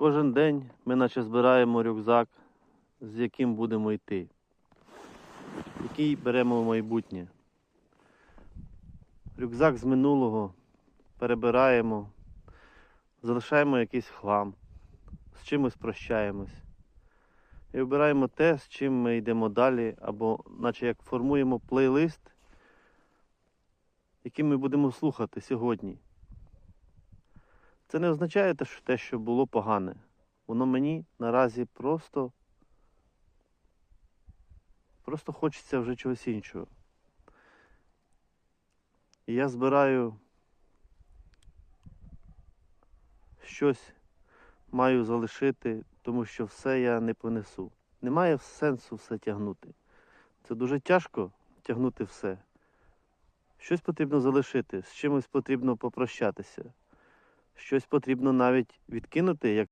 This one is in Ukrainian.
Кожен день ми наче збираємо рюкзак, з яким будемо йти, який беремо в майбутнє. Рюкзак з минулого перебираємо, залишаємо якийсь хлам, з чимось прощаємось. І обираємо те, з чим ми йдемо далі, або наче як формуємо плейлист, який ми будемо слухати сьогодні. Це не означає те, що було погане. Воно мені наразі просто. Просто хочеться вже чогось іншого. І я збираю щось маю залишити, тому що все я не понесу. Немає сенсу все тягнути. Це дуже тяжко тягнути все. Щось потрібно залишити, з чимось потрібно попрощатися. Щось потрібно навіть відкинути, як